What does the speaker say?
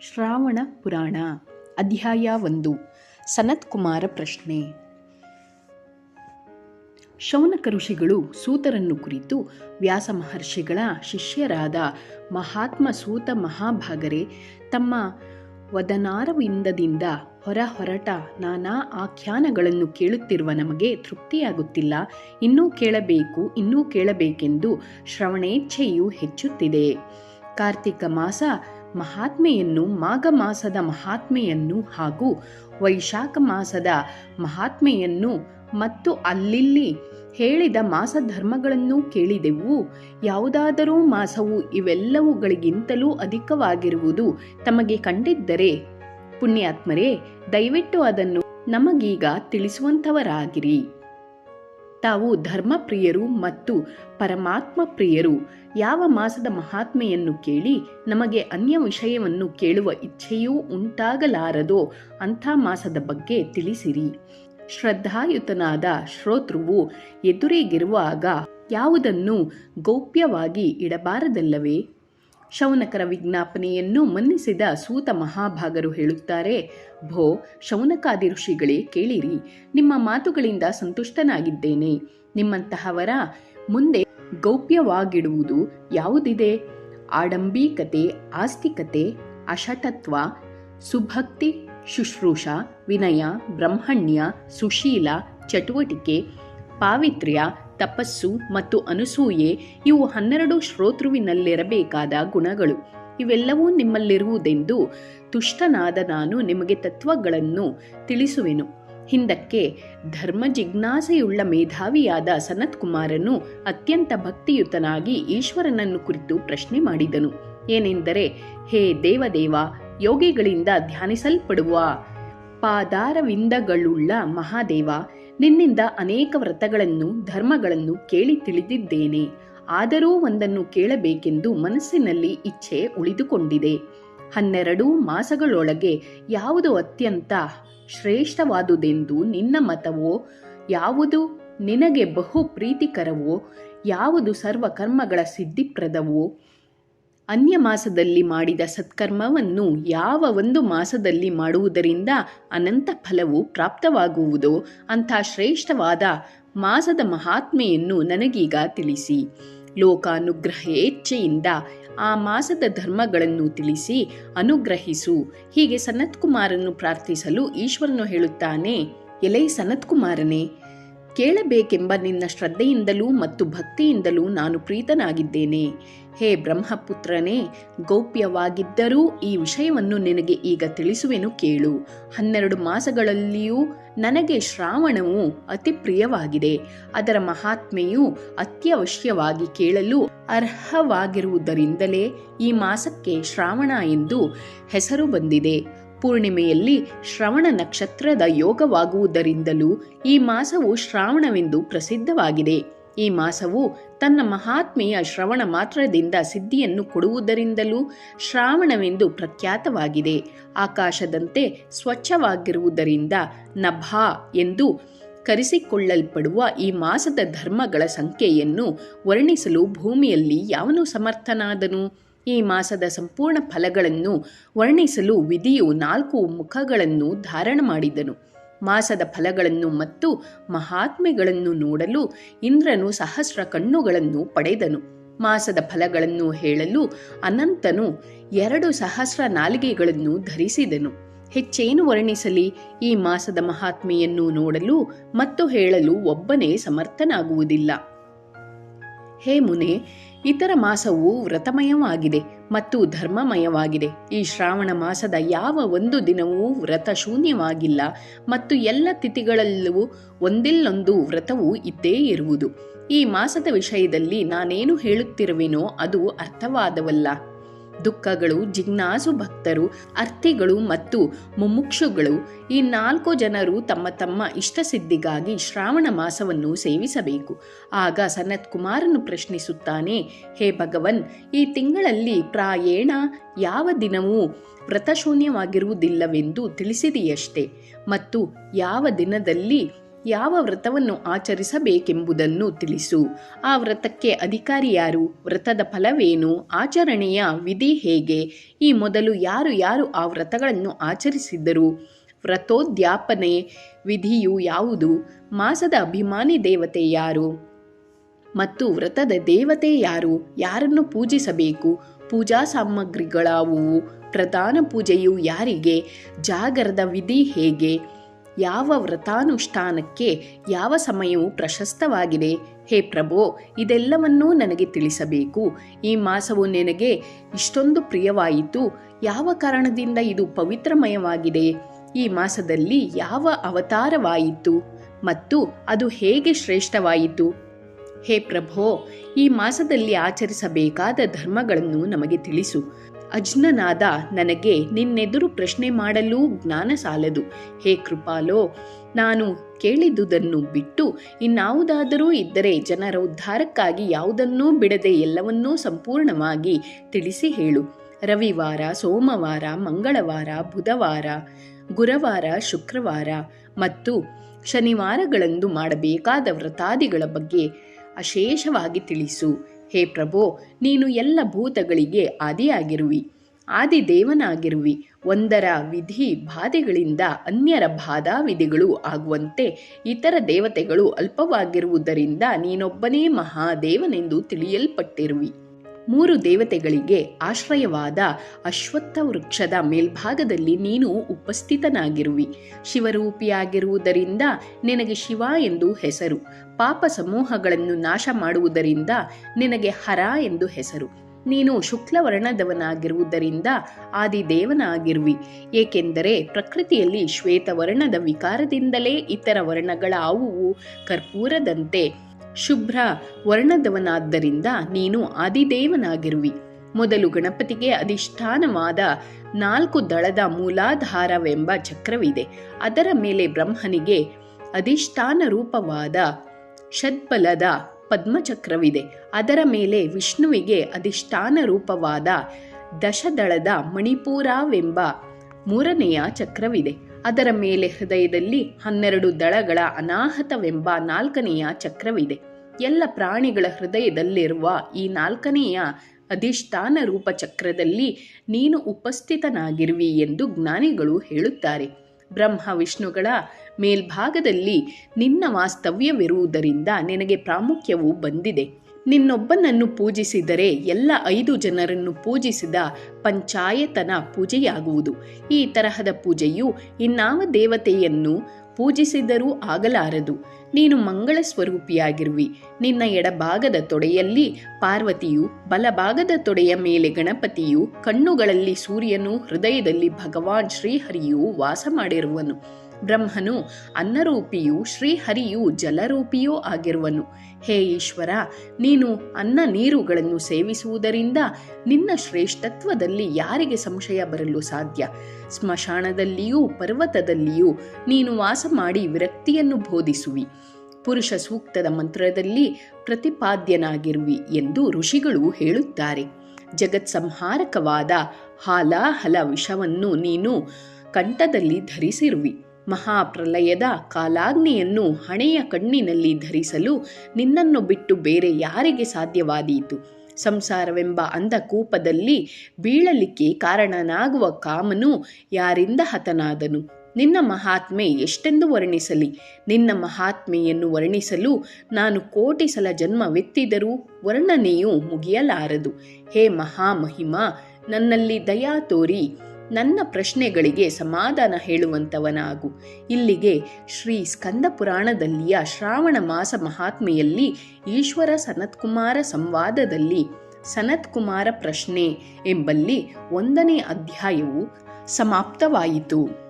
ಶ್ರಾವಣ ಪುರಾಣ, ಅಧ್ಯಾಯ ಒಂದು ಸನತ್ಕುಮಾರ ಪ್ರಶ್ನೆ. ಶೌನಕ ಋಷಿಗಳು ಸೂತರನ್ನು ಕುರಿತು ವ್ಯಾಸ ಮಹರ್ಷಿಗಳ ಶಿಷ್ಯರಾದ ಮಹಾತ್ಮ ಸೂತ ಮಹಾಭಾಗರೆ, ತಮ್ಮ ವದನಾರವಿಂದದಿಂದ ಹೊರ ಹೊರಟ ನಾನಾ ಆಖ್ಯಾನಗಳನ್ನು ಕೇಳುತ್ತಿರುವ ನಮಗೆ ತೃಪ್ತಿಯಾಗುತ್ತಿಲ್ಲ. ಇನ್ನೂ ಕೇಳಬೇಕು, ಇನ್ನೂ ಕೇಳಬೇಕೆಂದು ಶ್ರವಣೇಚ್ಛೆಯು ಹೆಚ್ಚುತ್ತಿದೆ. ಕಾರ್ತಿಕ ಮಾಸ ಮಹಾತ್ಮೆಯನ್ನು, ಮಾಘ ಮಾಸದ ಮಹಾತ್ಮೆಯನ್ನು ಹಾಗೂ ವೈಶಾಖ ಮಾಸದ ಮಹಾತ್ಮೆಯನ್ನು ಮತ್ತು ಅಲ್ಲಿಲ್ಲಿ ಹೇಳಿದ ಮಾಸ ಧರ್ಮಗಳನ್ನು ಕೇಳಿದೆವು. ಯಾವುದಾದರೂ ಮಾಸವು ಇವೆಲ್ಲವುಗಳಿಗಿಂತಲೂ ಅಧಿಕವಾಗಿರುವುದು ತಮಗೆ ಕಂಡಿದ್ದರೆ, ಪುಣ್ಯಾತ್ಮರೇ, ದಯವಿಟ್ಟು ಅದನ್ನು ನಮಗೀಗ ತಿಳಿಸುವಂಥವರಾಗಿರಿ. ತಾವು ಧರ್ಮಪ್ರಿಯರು ಮತ್ತು ಪರಮಾತ್ಮ ಪ್ರಿಯರು ಯಾವ ಮಾಸದ ಮಹಾತ್ಮೆಯನ್ನು ಕೇಳಿ ನಮಗೆ ಅನ್ಯ ವಿಷಯವನ್ನು ಕೇಳುವ ಇಚ್ಛೆಯೂ ಉಂಟಾಗಲಾರದೋ ಅಂಥ ಮಾಸದ ಬಗ್ಗೆ ತಿಳಿಸಿರಿ. ಶ್ರದ್ಧಾಯುತನಾದ ಶ್ರೋತೃವು ಎದುರಿಗಿರುವಾಗ ಯಾವುದನ್ನು ಗೌಪ್ಯವಾಗಿ ಇಡಬಾರದಲ್ಲವೇ? ಶೌನಕರ ವಿಜ್ಞಾಪನೆಯನ್ನು ಮನ್ನಿಸಿದ ಸೂತ ಮಹಾಭಾಗರು ಹೇಳುತ್ತಾರೆ, ಭೋ, ಶೌನಕಾದಿ ಋಷಿಗಳೇ, ಕೇಳಿರಿ, ನಿಮ್ಮ ಮಾತುಗಳಿಂದ ಸಂತುಷ್ಟನಾಗಿದ್ದೇನೆ. ನಿಮ್ಮಂತಹವರ ಮುಂದೆ ಗೌಪ್ಯವಾಗಿಡುವುದು ಯಾವುದಿದೆ? ಆಡಂಬೀಕತೆ, ಆಸ್ತಿಕತೆ ಅಶಟತ್ವ ಸುಭಕ್ತಿ, ಶುಶ್ರೂಷ, ವಿನಯ, ಬ್ರಹ್ಮಣ್ಯ, ಸುಶೀಲ, ಚಟುವಟಿಕೆ, ಪಾವಿತ್ರ್ಯ ತಪಸ್ಸು ಮತ್ತು ಅನಸೂಯೆ ಇವು ಹನ್ನೆರಡು ಶ್ರೋತೃವಿನಲ್ಲಿರಬೇಕಾದ ಗುಣಗಳು. ಇವೆಲ್ಲವೂ ನಿಮ್ಮಲ್ಲಿರುವುದೆಂದು ತುಷ್ಟನಾದ ನಾನು ನಿಮಗೆ ತತ್ವಗಳನ್ನು ತಿಳಿಸುವೆನು. ಹಿಂದಕ್ಕೆ ಧರ್ಮ ಜಿಜ್ಞಾಸೆಯುಳ್ಳ ಮೇಧಾವಿಯಾದ ಸನತ್ ಕುಮಾರನು ಅತ್ಯಂತ ಭಕ್ತಿಯುತನಾಗಿ ಈಶ್ವರನನ್ನು ಕುರಿತು ಪ್ರಶ್ನೆ ಮಾಡಿದನು. ಏನೆಂದರೆ, ಹೇ ದೇವದೇವ, ಯೋಗಿಗಳಿಂದ ಧ್ಯಾನಿಸಲ್ಪಡುವ ಪಾದಾರವಿಂದಗಳುಳ್ಳ ಮಹಾದೇವ ನಿನ್ನಿಂದ ಅನೇಕ ವ್ರತಗಳನ್ನು, ಧರ್ಮಗಳನ್ನು ಕೇಳಿ ತಿಳಿದಿದ್ದೇನೆ. ಆದರೂ ಒಂದನ್ನು ಕೇಳಬೇಕೆಂದು ಮನಸ್ಸಿನಲ್ಲಿ ಇಚ್ಛೆ ಉಳಿದುಕೊಂಡಿದೆ. ಹನ್ನೆರಡು ಮಾಸಗಳೊಳಗೆ ಯಾವುದು ಅತ್ಯಂತ ಶ್ರೇಷ್ಠವಾದುದೆಂದು ನಿನ್ನ ಮತವೋ? ಯಾವುದು ನಿನಗೆ ಬಹು ಪ್ರೀತಿಕರವೋ? ಯಾವುದು ಸರ್ವ ಕರ್ಮಗಳ ಸಿದ್ಧಿಪ್ರದವೋ? ಅನ್ಯ ಮಾಸದಲ್ಲಿ ಮಾಡಿದ ಸತ್ಕರ್ಮವನ್ನು ಯಾವ ಒಂದು ಮಾಸದಲ್ಲಿ ಮಾಡುವುದರಿಂದ ಅನಂತ ಫಲವು ಪ್ರಾಪ್ತವಾಗುವುದೋ ಅಂಥ ಶ್ರೇಷ್ಠವಾದ ಮಾಸದ ಮಹಾತ್ಮೆಯನ್ನು ನನಗೀಗ ತಿಳಿಸಿ. ಲೋಕಾನುಗ್ರಹೇಚ್ಛೆಯಿಂದ ಆ ಮಾಸದ ಧರ್ಮಗಳನ್ನು ತಿಳಿಸಿ ಅನುಗ್ರಹಿಸು. ಹೀಗೆ ಸನತ್ಕುಮಾರನ್ನು ಪ್ರಾರ್ಥಿಸಲು ಈಶ್ವರನು ಹೇಳುತ್ತಾನೆ, ಎಲೈ ಸನತ್ಕುಮಾರನೇ ಕೇಳಬೇಕೆಂಬ ನಿನ್ನ ಶ್ರದ್ಧೆಯಿಂದಲೂ ಮತ್ತು ಭಕ್ತಿಯಿಂದಲೂ ನಾನು ಪ್ರೀತನಾಗಿದ್ದೇನೆ. ಹೇ ಬ್ರಹ್ಮಪುತ್ರನೇ, ಗೌಪ್ಯವಾಗಿದ್ದರೂ ಈ ವಿಷಯವನ್ನು ನಿನಗೆ ಈಗ ತಿಳಿಸುವೆನು ಕೇಳು. ಹನ್ನೆರಡು ಮಾಸಗಳಲ್ಲಿಯೂ ನನಗೆ ಶ್ರಾವಣವು ಅತಿ ಪ್ರಿಯವಾಗಿದೆ. ಅದರ ಮಹಾತ್ಮೆಯು ಅತ್ಯವಶ್ಯವಾಗಿ ಕೇಳಲು ಅರ್ಹವಾಗಿರುವುದರಿಂದಲೇ ಈ ಮಾಸಕ್ಕೆ ಶ್ರಾವಣ ಎಂದು ಹೆಸರು ಬಂದಿದೆ. ಪೂರ್ಣಿಮೆಯಲ್ಲಿ ಶ್ರವಣ ನಕ್ಷತ್ರದ ಯೋಗವಾಗುವುದರಿಂದಲೂ ಈ ಮಾಸವು ಶ್ರಾವಣವೆಂದು ಪ್ರಸಿದ್ಧವಾಗಿದೆ. ಈ ಮಾಸವು ತನ್ನ ಮಹಾತ್ಮೆಯ ಶ್ರವಣ ಮಾತ್ರದಿಂದ ಸಿದ್ಧಿಯನ್ನು ಕೊಡುವುದರಿಂದಲೂ ಶ್ರಾವಣವೆಂದು ಪ್ರಖ್ಯಾತವಾಗಿದೆ. ಆಕಾಶದಂತೆ ಸ್ವಚ್ಛವಾಗಿರುವುದರಿಂದ ನಭಾ ಎಂದು ಕರೆಸಿಕೊಳ್ಳಲ್ಪಡುವ ಈ ಮಾಸದ ಧರ್ಮಗಳ ಸಂಖ್ಯೆಯನ್ನು ವರ್ಣಿಸಲು ಭೂಮಿಯಲ್ಲಿ ಯಾವನು ಸಮರ್ಥನಾದನು? ಈ ಮಾಸದ ಸಂಪೂರ್ಣ ಫಲಗಳನ್ನು ವರ್ಣಿಸಲು ವಿಧಿಯು ನಾಲ್ಕು ಮುಖಗಳನ್ನು ಧಾರಣ ಮಾಡಿದನು. ಮಾಸದ ಫಲಗಳನ್ನು ಮತ್ತು ಮಹಾತ್ಮೆಗಳನ್ನು ನೋಡಲು ಇಂದ್ರನು ಸಹಸ್ರ ಕಣ್ಣುಗಳನ್ನು ಪಡೆದನು. ಮಾಸದ ಫಲಗಳನ್ನು ಹೇಳಲು ಅನಂತನು ಎರಡು ಸಹಸ್ರ ನಾಲಿಗೆಗಳನ್ನು ಧರಿಸಿದನು. ಹೆಚ್ಚೇನು ವರ್ಣಿಸಲಿ? ಈ ಮಾಸದ ಮಹಾತ್ಮೆಯನ್ನು ನೋಡಲು ಮತ್ತು ಹೇಳಲು ಒಬ್ಬನೇ ಸಮರ್ಥನಾಗುವುದಿಲ್ಲ. ಹೇ ಮುನೆ, ಇತರ ಮಾಸವು ವ್ರತಮಯವಾಗಿದೆ ಮತ್ತು ಧರ್ಮಮಯವಾಗಿದೆ. ಈ ಶ್ರಾವಣ ಮಾಸದ ಯಾವ ಒಂದು ದಿನವೂ ವ್ರತ ಶೂನ್ಯವಾಗಿಲ್ಲ ಮತ್ತು ಎಲ್ಲ ತಿಥಿಗಳಲ್ಲೂ ಒಂದಿಲ್ಲೊಂದು ವ್ರತವು ಇದ್ದೇ ಇರುವುದು. ಈ ಮಾಸದ ವಿಷಯದಲ್ಲಿ ನಾನೇನು ಹೇಳುತ್ತಿರುವೆನೋ ಅದು ಅರ್ಥವಾದವಲ್ಲ. ದುಃಖಗಳು, ಜಿಜ್ಞಾಸು ಭಕ್ತರು, ಅರ್ಥಿಗಳು ಮತ್ತು ಮುಮುಕ್ಷುಗಳು ಈ ನಾಲ್ಕು ಜನರು ತಮ್ಮ ತಮ್ಮ ಇಷ್ಟಸಿದ್ಧಿಗಾಗಿ ಶ್ರಾವಣ ಮಾಸವನ್ನು ಸೇವಿಸಬೇಕು. ಆಗ ಸನತ್ ಕುಮಾರನು ಪ್ರಶ್ನಿಸುತ್ತಾನೆ, ಹೇ ಭಗವನ್, ಈ ತಿಂಗಳಲ್ಲಿ ಪ್ರಾಯೇಣ ಯಾವ ದಿನವೂ ವ್ರತಶೂನ್ಯವಾಗಿರುವುದಿಲ್ಲವೆಂದು ತಿಳಿಸಿದೆಯಷ್ಟೇ. ಮತ್ತು ಯಾವ ದಿನದಲ್ಲಿ ಯಾವ ವ್ರತವನ್ನು ಆಚರಿಸಬೇಕೆಂಬುದನ್ನು ತಿಳಿಸು. ಆ ವ್ರತಕ್ಕೆ ಅಧಿಕಾರಿ ಯಾರು? ವ್ರತದ ಫಲವೇನು? ಆಚರಣೆಯ ವಿಧಿ ಹೇಗೆ? ಈ ಮೊದಲು ಯಾರು ಯಾರು ಆ ವ್ರತಗಳನ್ನು ಆಚರಿಸಿದ್ದರು? ವ್ರತೋದ್ಯಾಪನೆ ವಿಧಿಯು ಯಾವುದು? ಮಾಸದ ಅಭಿಮಾನಿ ದೇವತೆ ಯಾರು? ಮತ್ತು ವ್ರತದ ದೇವತೆ ಯಾರು? ಯಾರನ್ನು ಪೂಜಿಸಬೇಕು? ಪೂಜಾ ಸಾಮಗ್ರಿಗಳಾವುವು? ಪ್ರಧಾನ ಪೂಜೆಯು ಯಾರಿಗೆ? ಜಾಗರದ ವಿಧಿ ಹೇಗೆ? ಯಾವ ವ್ರತಾನುಷ್ಠಾನಕ್ಕೆ ಯಾವ ಸಮಯವು ಪ್ರಶಸ್ತವಾಗಿದೆ? ಹೇ ಪ್ರಭೋ, ಇದೆಲ್ಲವನ್ನೂ ನನಗೆ ತಿಳಿಸಬೇಕು. ಈ ಮಾಸವು ನಿನಗೆ ಇಷ್ಟೊಂದು ಪ್ರಿಯವಾಯಿತು. ಯಾವ ಕಾರಣದಿಂದ ಇದು ಪವಿತ್ರಮಯವಾಗಿದೆ? ಈ ಮಾಸದಲ್ಲಿ ಯಾವ ಅವತಾರವಾಯಿತು? ಮತ್ತು ಅದು ಹೇಗೆ ಶ್ರೇಷ್ಠವಾಯಿತು? ಹೇ ಪ್ರಭೋ, ಈ ಮಾಸದಲ್ಲಿ ಆಚರಿಸಬೇಕಾದ ಧರ್ಮಗಳನ್ನು ನಮಗೆ ತಿಳಿಸು. ಅಜ್ಞನಾದ ನನಗೆ ನಿನ್ನೆದುರು ಪ್ರಶ್ನೆ ಮಾಡಲೂ ಜ್ಞಾನ ಸಾಲದು. ಹೇ ಕೃಪಾಲೋ, ನಾನು ಕೇಳಿದುದನ್ನು ಬಿಟ್ಟು ಇನ್ನಾವುದಾದರೂ ಇದ್ದರೆ ಜನರ ಉದ್ಧಾರಕ್ಕಾಗಿ ಯಾವುದನ್ನೂ ಬಿಡದೆ ಎಲ್ಲವನ್ನೂ ಸಂಪೂರ್ಣವಾಗಿ ತಿಳಿಸಿ ಹೇಳು. ರವಿವಾರ, ಸೋಮವಾರ, ಮಂಗಳವಾರ, ಬುಧವಾರ, ಗುರುವಾರ, ಶುಕ್ರವಾರ ಮತ್ತು ಶನಿವಾರಗಳಂದು ಮಾಡಬೇಕಾದ ವ್ರತಾದಿಗಳ ಬಗ್ಗೆ ಅಶೇಷವಾಗಿ ತಿಳಿಸು. ಹೇ ಪ್ರಭು, ನೀನು ಎಲ್ಲ ಭೂತಗಳಿಗೆ ಆದಿಯಾಗಿರುವಿ. ಆದಿದೇವನಾಗಿರುವಿ. ಒಂದರ ವಿಧಿ ಬಾಧೆಗಳಿಂದ ಅನ್ಯರ ಬಾಧಾ ವಿಧಿಗಳು ಆಗುವಂತೆ ಇತರ ದೇವತೆಗಳು ಅಲ್ಪವಾಗಿರುವುದರಿಂದ ನೀನೊಬ್ಬನೇ ಮಹಾದೇವನೆಂದು ತಿಳಿಯಲ್ಪಟ್ಟಿರುವಿ. ಮೂರು ದೇವತೆಗಳಿಗೆ ಆಶ್ರಯವಾದ ಅಶ್ವತ್ಥ ವೃಕ್ಷದ ಮೇಲ್ಭಾಗದಲ್ಲಿ ನೀನು ಉಪಸ್ಥಿತನಾಗಿರುವಿ. ಶಿವರೂಪಿಯಾಗಿರುವುದರಿಂದ ನಿನಗೆ ಶಿವ ಎಂದು ಹೆಸರು. ಪಾಪ ಸಮೂಹಗಳನ್ನು ನಾಶ ಮಾಡುವುದರಿಂದ ನಿನಗೆ ಹರ ಎಂದು ಹೆಸರು. ನೀನು ಶುಕ್ಲವರ್ಣದವನಾಗಿರುವುದರಿಂದ ಆದಿದೇವನಾಗಿರುವಿ. ಏಕೆಂದರೆ ಪ್ರಕೃತಿಯಲ್ಲಿ ಶ್ವೇತವರ್ಣದ ವಿಕಾರದಿಂದಲೇ ಇತರ ವರ್ಣಗಳಾವುವು ಕರ್ಪೂರದಂತೆ ಶುಭ್ರ ವರ್ಣದವನಾದ್ದರಿಂದ ನೀನು ಆದಿದೇವನಾಗಿರುವಿ. ಮೊದಲು ಗಣಪತಿಗೆ ಅಧಿಷ್ಠಾನವಾದ ನಾಲ್ಕು ದಳದ ಮೂಲಾಧಾರವೆಂಬ ಚಕ್ರವಿದೆ. ಅದರ ಮೇಲೆ ಬ್ರಹ್ಮನಿಗೆ ಅಧಿಷ್ಠಾನ ರೂಪವಾದ ಷಡ್ಬಲದ ಪದ್ಮಚಕ್ರವಿದೆ. ಅದರ ಮೇಲೆ ವಿಷ್ಣುವಿಗೆ ಅಧಿಷ್ಠಾನ ರೂಪವಾದ ದಶದಳದ ಮಣಿಪುರವೆಂಬ ಮೂರನೆಯ ಚಕ್ರವಿದೆ. ಅದರ ಮೇಲೆ ಹೃದಯದಲ್ಲಿ ಹನ್ನೆರಡು ದಳಗಳ ಅನಾಹತವೆಂಬ ನಾಲ್ಕನೆಯ ಚಕ್ರವಿದೆ. ಎಲ್ಲ ಪ್ರಾಣಿಗಳ ಹೃದಯದಲ್ಲಿರುವ ಈ ನಾಲ್ಕನೆಯ ಅಧಿಷ್ಠಾನ ರೂಪ ಚಕ್ರದಲ್ಲಿ ನೀನು ಉಪಸ್ಥಿತನಾಗಿರುವಿ ಎಂದು ಜ್ಞಾನಿಗಳು ಹೇಳುತ್ತಾರೆ. ಬ್ರಹ್ಮ ವಿಷ್ಣುಗಳ ಮೇಲ್ಭಾಗದಲ್ಲಿ ನಿನ್ನ ವಾಸ್ತವ್ಯವಿರುವುದರಿಂದ ನಿನಗೆ ಪ್ರಾಮುಖ್ಯವು ಬಂದಿದೆ. ನಿನ್ನೊಬ್ಬನನ್ನು ಪೂಜಿಸಿದರೆ ಎಲ್ಲ ಐದು ಜನರನ್ನು ಪೂಜಿಸಿದ ಪಂಚಾಯತನ ಪೂಜೆಯಾಗುವುದು. ಈ ತರಹದ ಪೂಜೆಯು ಇನ್ನಾವ ದೇವತೆಯನ್ನು ಪೂಜಿಸಿದರೂ ಆಗಲಾರದು. ನೀನು ಮಂಗಳ ಸ್ವರೂಪಿಯಾಗಿರುವಿ. ನಿನ್ನ ಎಡಭಾಗದ ತೊಡೆಯಲ್ಲಿ ಪಾರ್ವತಿಯು, ಬಲಭಾಗದ ತೊಡೆಯ ಮೇಲೆ ಗಣಪತಿಯು, ಕಣ್ಣುಗಳಲ್ಲಿ ಸೂರ್ಯನು, ಹೃದಯದಲ್ಲಿ ಭಗವಾನ್ ಶ್ರೀಹರಿಯು ವಾಸ ಮಾಡಿರುವನು. ಬ್ರಹ್ಮನು ಅನ್ನರೂಪಿಯೂ ಶ್ರೀಹರಿಯು ಜಲರೂಪಿಯೂ ಆಗಿರುವನು. ಹೇ ಈಶ್ವರ, ನೀನು ಅನ್ನ ನೀರುಗಳನ್ನು ಸೇವಿಸುವುದರಿಂದ ನಿನ್ನ ಶ್ರೇಷ್ಠತ್ವದಲ್ಲಿ ಯಾರಿಗೆ ಸಂಶಯ ಬರಲು ಸಾಧ್ಯ? ಸ್ಮಶಾನದಲ್ಲಿಯೂ ಪರ್ವತದಲ್ಲಿಯೂ ನೀನು ವಾಸ ಮಾಡಿ ವಿರಕ್ತಿಯನ್ನು ಬೋಧಿಸುವಿ. ಪುರುಷ ಸೂಕ್ತದ ಮಂತ್ರದಲ್ಲಿ ಪ್ರತಿಪಾದ್ಯನಾಗಿರುವಿ ಎಂದು ಋಷಿಗಳು ಹೇಳುತ್ತಾರೆ. ಜಗತ್ ಸಂಹಾರಕವಾದ ಹಾಲಾಹಲ ವಿಷವನ್ನು ನೀನು ಕಂಠದಲ್ಲಿ ಧರಿಸಿರುವಿ. ಮಹಾಪ್ರಲಯದ ಕಾಲಾಗ್ನಿಯನ್ನು ಹಣೆಯ ಕಣ್ಣಿನಲ್ಲಿ ಧರಿಸಲು ನಿನ್ನನ್ನು ಬಿಟ್ಟು ಬೇರೆ ಯಾರಿಗೆ ಸಾಧ್ಯವಾದೀತು? ಸಂಸಾರವೆಂಬ ಅಂಧಕೂಪದಲ್ಲಿ ಬೀಳಲಿಕ್ಕೆ ಕಾರಣನಾಗುವ ಕಾಮನು ಯಾರಿಂದ ಹತನಾದನು? ನಿನ್ನ ಮಹಾತ್ಮೆ ಎಷ್ಟೆಂದು ವರ್ಣಿಸಲಿ? ನಿನ್ನ ಮಹಾತ್ಮೆಯನ್ನು ವರ್ಣಿಸಲು ನಾನು ಕೋಟಿ ಸಲ ಜನ್ಮವೆತ್ತಿದರೂ ವರ್ಣನೆಯು ಮುಗಿಯಲಾರದು. ಹೇ ಮಹಾಮಹಿಮ, ನನ್ನಲ್ಲಿ ದಯಾ ತೋರಿ. ನನ್ನ ಪ್ರಶ್ನೆಗಳಿಗೆ ಸಮಾಧಾನ ಹೇಳುವಂತವನಾಗು. ಇಲ್ಲಿಗೆ ಶ್ರೀ ಸ್ಕಂದ ಪುರಾಣದಲ್ಲಿಯ ಶ್ರಾವಣ ಮಾಸ ಮಹಾತ್ಮೆಯಲ್ಲಿ ಈಶ್ವರ ಸನತ್ಕುಮಾರ ಸಂವಾದದಲ್ಲಿ ಸನತ್ಕುಮಾರ ಪ್ರಶ್ನೆ ಎಂಬಲ್ಲಿ ಒಂದನೇ ಅಧ್ಯಾಯವು ಸಮಾಪ್ತವಾಯಿತು.